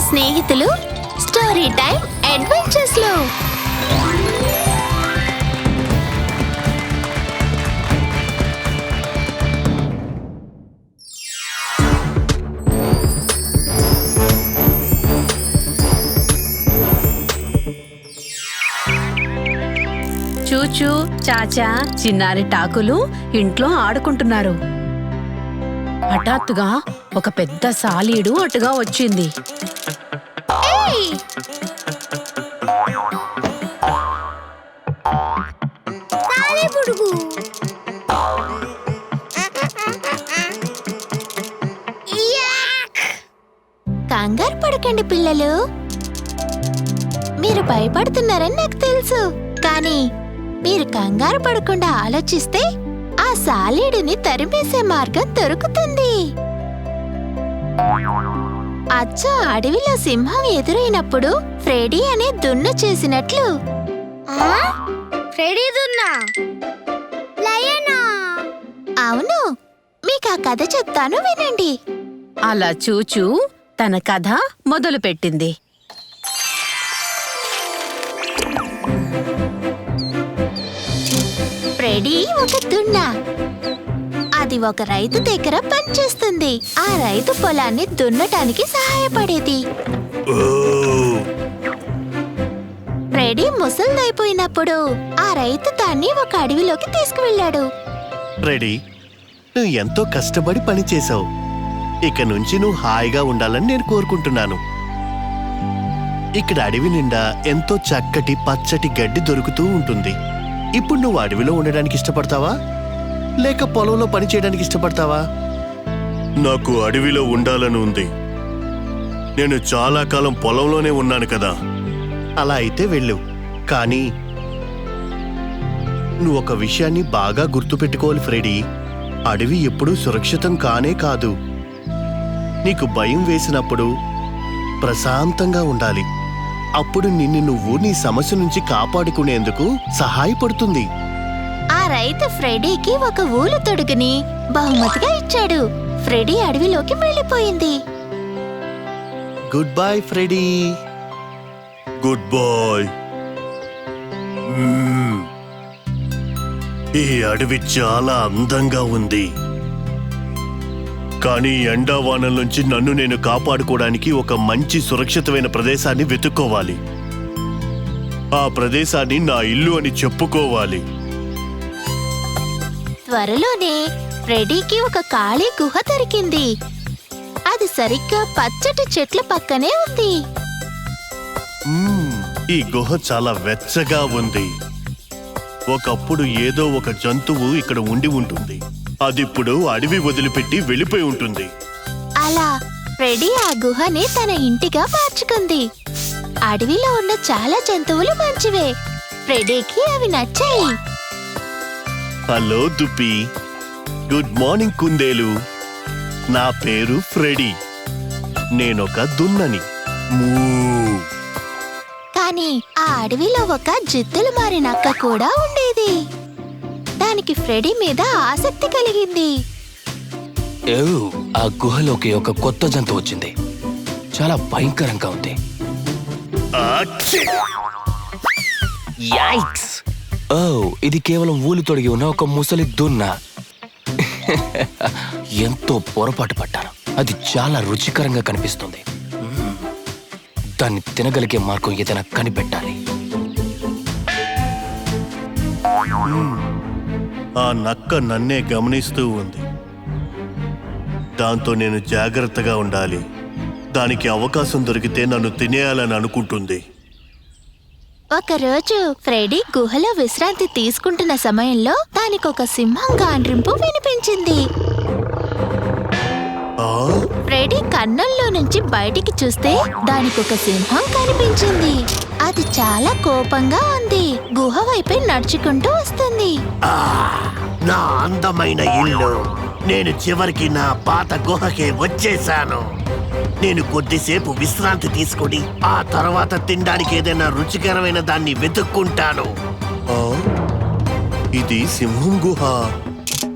స్నేహితులు story time అడ్వెంచర్స్లో. చూచూ చాచా చిన్నారి టాకులు ఇంట్లో ఆడుకుంటున్నారు. హఠాత్తుగా ఒక పెద్ద సాలీడు అటుగా వచ్చింది. కంగారు పడకండి పిల్లలు. మీరు భయపడుతున్నారని నాకు తెలుసు. కానీ మీరు కంగారు పడకుండా ఆలోచిస్తే ఆ సాలీడుని తరిమేసే మార్గం దొరుకుతుంది. అచ్చ అడవిలో సింహం ఎదురైనప్పుడు ఫ్రెడీ అనే దున్న చేసినట్లు. ఫ్రెడీ దున్నా లయనా. అవును మీకు ఆ కథ చెప్తాను వినండి. అలా చూచూ తన కథ మొదలుపెట్టింది. ఫ్రెడీ ఒక దున్న. అది ఒక రైతు దగ్గర పనిచేస్తుంది. ఆ రైతు పొలాన్ని దున్నటానికి సహాయపడేది. ఫ్రెడీ ముసలిదైపోయినప్పుడు ఆ రైతు దాన్ని ఒక అడవిలోకి తీసుకువెళ్ళాడు. రెడీ నువ్వు ఎంతో కష్టపడి పని చేశావు ఇక నుంచి నువ్వు హాయిగా ఉండాలని నేను కోరుకుంటున్నాను. ఇక్కడ అడవి నిండా ఎంతో చక్కటి పచ్చటి గడ్డి దొరుకుతూ ఉంటుంది. ఇప్పుడు నువ్వు అడవిలో ఉండడానికి ఇష్టపడతావా? లేక పొలంలో పని చేయడానికి ఇష్టపడతావా? నాకు అడవిలో ఉండాలని ఉంది. నేను చాలా కాలం పొలంలోనే ఉన్నాను కదా. అలా అయితే వెళ్ళు. కానీ నువ్వు ఒక విషయాన్ని బాగా గుర్తుపెట్టుకోవాలి ఫ్రెడీ. అడవి ఎప్పుడూ సురక్షితం కానే కాదు. నీకు భయం వేసినప్పుడు ప్రశాంతంగా ఉండాలి. అప్పుడు నిన్ను నువ్వు నీ సమస్య నుంచి కాపాడుకునేందుకు సహాయపడుతుంది. ఆ రైతు ఫ్రెడీకి ఒక ఊలు తొడుగుని బహుమతిగా ఇచ్చాడు. ఫ్రెడీ అడవిలోకి వెళ్ళిపోయింది. Good boy Freddie. Good boy hmm. ఈ అడవి చాలా అందంగా ఉంది. కానీ ఎండావానం నుంచి నన్ను నేను కాపాడుకోవడానికి ఒక మంచి సురక్షితమైన ప్రదేశాన్ని వెతుక్కోవాలి. ఆ ప్రదేశాన్ని నా ఇల్లు అని చెప్పుకోవాలి. త్వరలోనే ఫ్రెడీకి ఒక ఖాళీ గుహ దొరికింది. అది సరిగ్గా పచ్చటి చెట్ల పక్కనే ఉంది. ఈ గుహ చాలా వెచ్చగా ఉంది. ఒకప్పుడు ఏదో ఒక జంతువు ఇక్కడ ఉండి ఉంటుంది. అదిప్పుడు అడవి వదిలిపెట్టి వెళ్ళిపోయి ఉంటుంది. అలా ఫ్రెడీ ఆ గుహని తన ఇంటిగా మార్చుకుంది. అడవిలో ఉన్న చాలా జంతువులు మంచివే. ఫ్రెడీకి అవి నచ్చాయి. హలో దుప్పి. గుడ్ మార్నింగ్ కుందేలు. నా పేరు ఫ్రెడీ నేనొక దున్నని. మూ కానీ ఆ అడవిలో ఒక జిత్తులు మారిన అక్క కూడా ఉండేది. దానికి ఫ్రెడీ మీద ఆసక్తి కలిగింది. ఆ గుహలోకి ఒక కొత్త జంతువు వచ్చింది. చాలా భయంకరంగా ఉంది. ఓ ఇది కేవలం ఊలు తొడిగి ఉన్న ఒక ముసలి దున్న. ఎంతో పొరపాటు పడ్డాను అది చాలా రుచికరంగా కనిపిస్తుంది. దాన్ని తినగలిగే మార్గం ఏదైనా కనిపెట్టాలి. ఆ నక్క నన్నే గమనిస్తూ ఉంది. దాంతో నేను జాగ్రత్తగా ఉండాలి. దానికి అవకాశం దొరికితే నన్ను తినేయాలని అనుకుంటుంది. ఒకరోజు ఫ్రెడీ గుహలో విశ్రాంతి తీసుకుంటున్న సమయంలో దానికొక సింహం గాండ్రింపు వినిపించింది. ఫ్రెడీ కన్నుల్లో నుంచి బయటికి చూస్తే దానికొక సింహం కనిపించింది. అది చాలా కోపంగా ఉంది. గుహ వైపే నడుచుకుంటూ వస్తుంది. నా అందమైన ఇల్లు. నేను చివరికి నా పాత గుహకే వచ్చేశాను. నేను కొద్దిసేపు విశ్రాంతి తీసుకుని ఆ తర్వాత తినడానికి ఏదైనా రుచికరమైన దాన్ని వెతుక్కుంటాను. ఇది సింహం గుహ.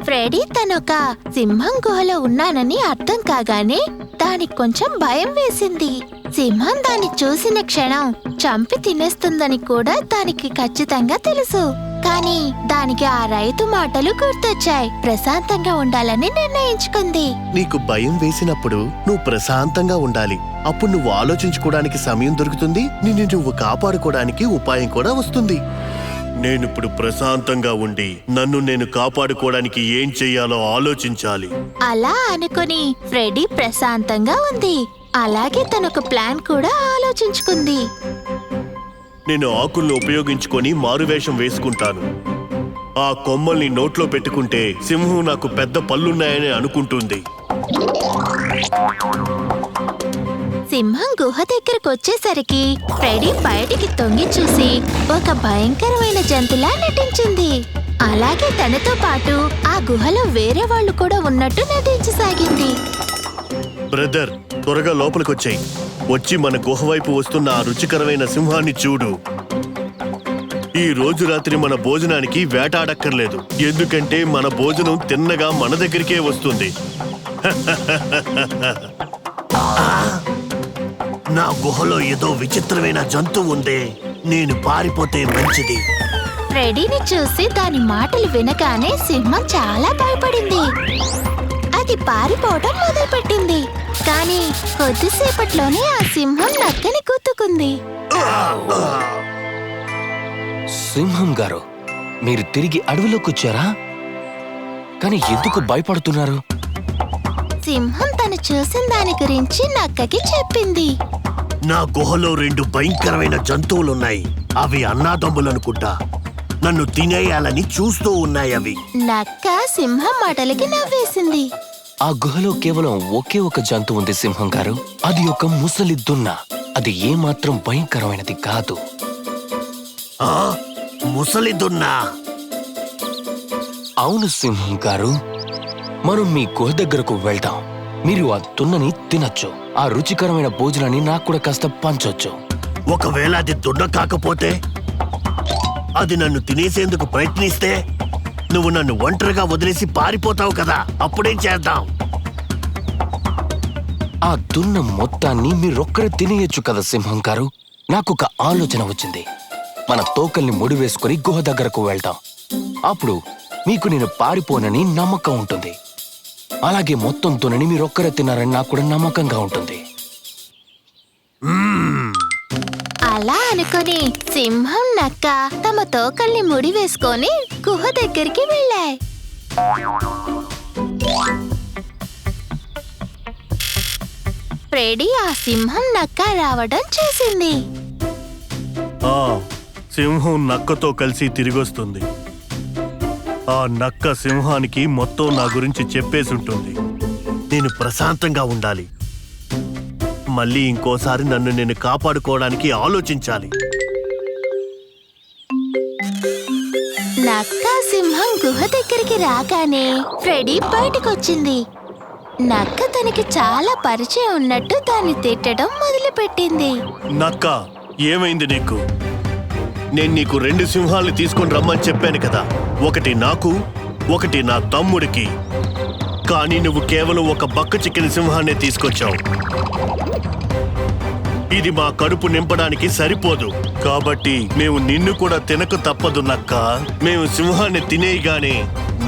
ఫ్రెడీ తనొక సింహం గుహలో ఉన్నానని అర్థం కాగానే దానికి కొంచెం భయం వేసింది. సింహం దాన్ని చూసిన క్షణం చంపి తినేస్తుందని కూడా దానికి ఖచ్చితంగా తెలుసు. కానీ దానికి ఆ రైతు మాటలు గుర్తొచ్చాయి. ప్రశాంతంగా ఉండాలని నిర్ణయించుకుంది. నీకు భయం వేసినప్పుడు నువ్వు ప్రశాంతంగా ఉండాలి. అప్పుడు నువ్వు ఆలోచించుకోవడానికి సమయం దొరుకుతుంది. నిన్ను నువ్వు కాపాడుకోవడానికి ఉపాయం కూడా వస్తుంది. నేనిప్పుడు ప్రశాంతంగా ఉండి నన్ను నేను కాపాడుకోవడానికి ఏం చెయ్యాలో ఆలోచించాలి. అలా అనుకుని ఫ్రెడీ ప్రశాంతంగా ఉంది. అలాగే తనొక ప్లాన్ కూడా ఆలోచించుకుంది. నేను ఆకులను ఉపయోగించుకొని మారువేషం వేసుకుంటాను. ఆ కొమ్మల్ని నోట్లో పెట్టుకుంటే సింహం నాకు పెద్ద పళ్ళున్నాయని అనుకుంటుంది. సింహం గుహ దగ్గరకు వచ్చేసరికి ఫ్రెడీ బయటికి తొంగి చూసి ఒక భయంకరమైన జంతులా నటించింది. అలాగే తనతో పాటు ఆ గుహలో వేరే వాళ్ళు కూడా ఉన్నట్టు నటించసాగింది. బ్రదర్ త్వరగా లోపలికొచ్చాయి. వచ్చి మన గుహ వైపు వస్తున్న ఆ రుచికరమైన సింహాన్ని చూడు. ఈ రోజు రాత్రి మన భోజనానికి వేటాడక్కర్లేదు. ఎందుకంటే మన భోజనం తిన్నగా మన దగ్గరికే వస్తుంది. నా గుహలో ఏదో విచిత్రమైన జంతువు ఉంది. నేను పారిపోతే మంచిది. ఫ్రెడీని చూసి దాని మాటలు వినగానే సింహం చాలా భయపడింది. అది పారిపోవడం మొదలుపెట్టింది. కానీ కొద్దిసేపట్లోనే ఆ సింహం నక్కని గుద్దుకుంది. సింహం గారు మీరు తిరిగి అడవిలోకి వచ్చారా? కానీ ఎందుకు భయపడుతున్నారు? సింహం తను చూసిన దాని గురించి నక్కకి చెప్పింది నా గుహలో రెండు భయంకరమైన జంతువులున్నాయి. అవి అన్నాదమ్ములనుకుంటా. నన్ను తినేయాలని చూస్తూ ఉన్నాయి అవి. నక్క సింహం మాటలకి నవ్వేసింది. ఆ గుహలో కేవలం ఒకే ఒక జంతువు ఉంది సింహం గారు. అది ఒక ముసలి దున్న. అది ఏమాత్రం భయంకరమైనది కాదు. ఆ? ముసలి దున్నా? అవును సింహం గారు. మనం మీ గుహ దగ్గరకు వెళ్దాం. మీరు ఆ దున్నని తినొచ్చు. ఆ రుచికరమైన భోజనాన్ని నాకు కూడా కాస్త పంచొచ్చు. ఒకవేళ అది దున్న కాకపోతే అది నన్ను తినేసేందుకు ప్రయత్నిస్తే నువ్వు నన్ను ఒంటరిగా వదిలేసి పారిపోతావు కదా. అప్పుడేం చేద్దాం? ఆ దున్న మొత్తాన్ని మీరొక్కరే తినేయొచ్చు కదా సింహం గారు. నాకొక ఆలోచన వచ్చింది. మన తోకల్ని ముడివేసుకుని గుహ దగ్గరకు వెళ్దాం. అప్పుడు మీకు నేను పారిపోనని నమ్మకం ఉంటుంది. అలాగే మొత్తం దున్నని మీరొక్కరే తిన్నారని నాకు కూడా నమ్మకంగా ఉంటుంది. అలా అనుకుని సింహం నక్క తమ తోకల్ని ముడి వేసుకొని గుహ దగ్గరికి వెళ్ళాయి. ఫ్రెడీ ఆ సింహం నక్క రావడం చూసింది. సింహం నక్కతో కలిసి తిరిగొస్తుంది. ఆ నక్క సింహానికి మొత్తం నా గురించి చెప్పేసుంటుంది నేను ప్రశాంతంగా ఉండాలి. మళ్ళీ ఇంకోసారి నన్ను నేను కాపాడుకోవడానికి ఆలోచించాలి. నక్క సింహం గుహ దగ్గరికి రాగానే ఫ్రెడీ బయటకొచ్చింది. నక్క తనకి చాలా పరిచయం ఉన్నట్టు దాన్ని తిట్టడం మొదలుపెట్టింది. నక్క ఏమైంది నీకు? నేను నీకు రెండు సింహాల్ని తీసుకొని రమ్మని చెప్పాను కదా. ఒకటి నాకు ఒకటి నా తమ్ముడికి. కానీ నువ్వు కేవలం ఒక బక్క చిక్కిన సింహాన్నే తీసుకొచ్చావు. ఇది మా కడుపు నింపడానికి సరిపోదు. కాబట్టి మేము నిన్ను కూడా తినక తప్పదు నక్క. మేము సింహాన్ని తినేయగానే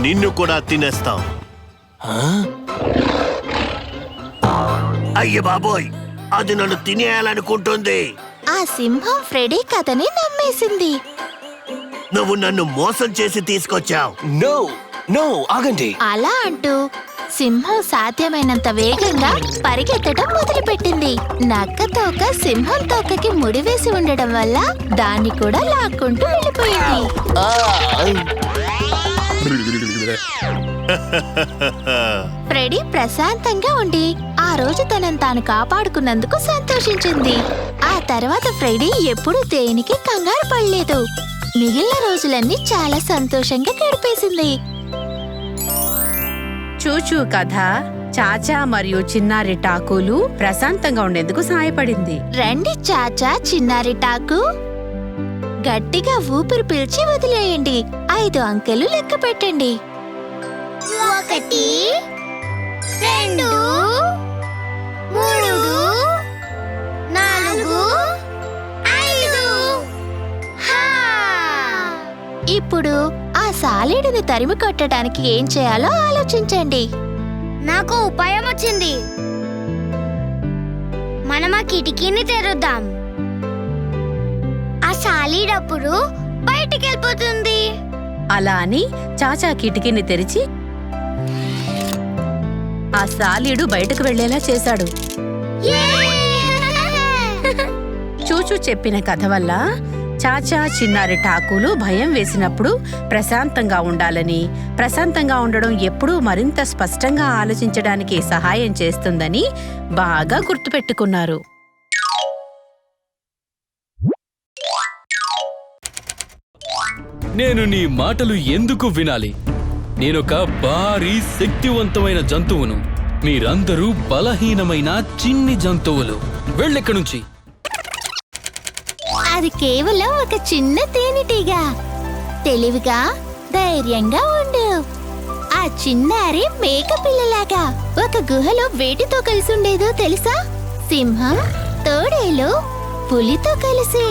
నిన్ను కూడా తినేస్తాం. అయ్య బాబోయ్ అది నన్ను తినేయాలనుకుంటుంది. ఆ సింహం ఫ్రెడీ కథని నమ్మేసింది. నువ్వు నన్ను మోసం చేసి తీసుకొచ్చావు. నో నో ఆగండి. అలా అంటూ సింహం సాధ్యమైనంత వేగంగా పరిగెత్తడం మొదలుపెట్టింది. నక్క తోక సింహం తోకకి ముడివేసి ఉండడం వల్ల దాన్ని కూడా లాక్కుంటూ వెళ్ళిపోయింది! ఫ్రెడీ ప్రశాంతంగా ఉండి ఆ రోజు తనని తాను కాపాడుకున్నందుకు సంతోషించింది. ఆ తర్వాత ఫ్రెడీ ఎప్పుడూ దేనికి కంగారు పడలేదు. మిగిలిన రోజులన్నీ చాలా సంతోషంగా గడిపేసింది. చూచూ కథ చాచా మరియు చిన్నారి టాకులు ప్రశాంతంగా ఉండేందుకు సహాయపడింది. రండి చాచా చిన్నారి టాకు గట్టిగా ఊపిరి పీల్చి వదిలేయండి. ఐదు అంకెలు లెక్క పెట్టండి. ఒకటి రెండు ఇప్పుడు ఆ సాలీడుని తరిమి కొట్టడానికి ఏం చేయాలో ఆలోచించండి. నాకు ఉపాయం వచ్చింది. మనం ఆ కిటికీని తెరుద్దాం. ఆ సాలీడప్పుడు బయటికి వెళ్ళిపోతుంది అలా అని చాచా కిటికీని తెరిచి ఆ సాలీడు బయటకు వెళ్ళేలా చేశాడు. చూచూ చెప్పిన కథ వల్ల చాచా చిన్నారి ఠాకూలు భయం వేసినప్పుడు ప్రశాంతంగా ఉండాలని ప్రశాంతంగా ఉండడం ఎప్పుడూ మరింత స్పష్టంగా ఆలోచించడానికి సహాయం చేస్తుందని బాగా గుర్తుపెట్టుకున్నారు. నేను నీ మాటలు ఎందుకు వినాలి? నేనొక భారీ శక్తివంతమైన జంతువును. మీరందరూ బలహీనమైన చిన్ని జంతువులు. వెళ్ళెక్కడి నుంచి. అది కేవలం ఒక చిన్న తేనెటీగ. తెలివిగా ధైర్యంగా ఉండు. ఆ చిన్నారి మేక పిల్లలాగా. ఒక గుహలో వేటితో కలిసి ఉండేదో తెలుసా? సింహం తోడేలు పులితో కలిసి.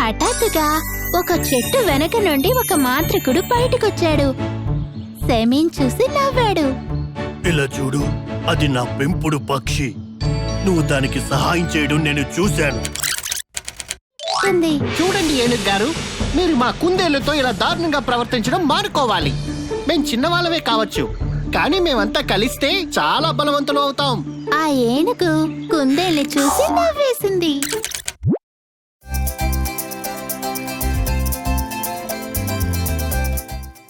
హఠాత్తుగా ఒక చెట్టు వెనక నుండి ఒక మాంత్రికుడు బయటకొచ్చాడు. సెమీన్ చూసి నవ్వాడు. ఇలా చూడు అది నా పెంపుడు పక్షి. నువ్వు దానికి సహాయం చేయడం నేను చూశాను. చూడండి ఏనుగు గారు మీరు మా కుందేళ్ళతో ఇలా దారుణంగా ప్రవర్తించడం మానుకోవాలి. మేం చిన్నవాళ్ళమే కావచ్చు కానీ మేమంతా కలిస్తే చాలా బలవంతులు అవుతాం. ఆ ఏనుగు కుందేల్ని చూసి నవ్వేసింది.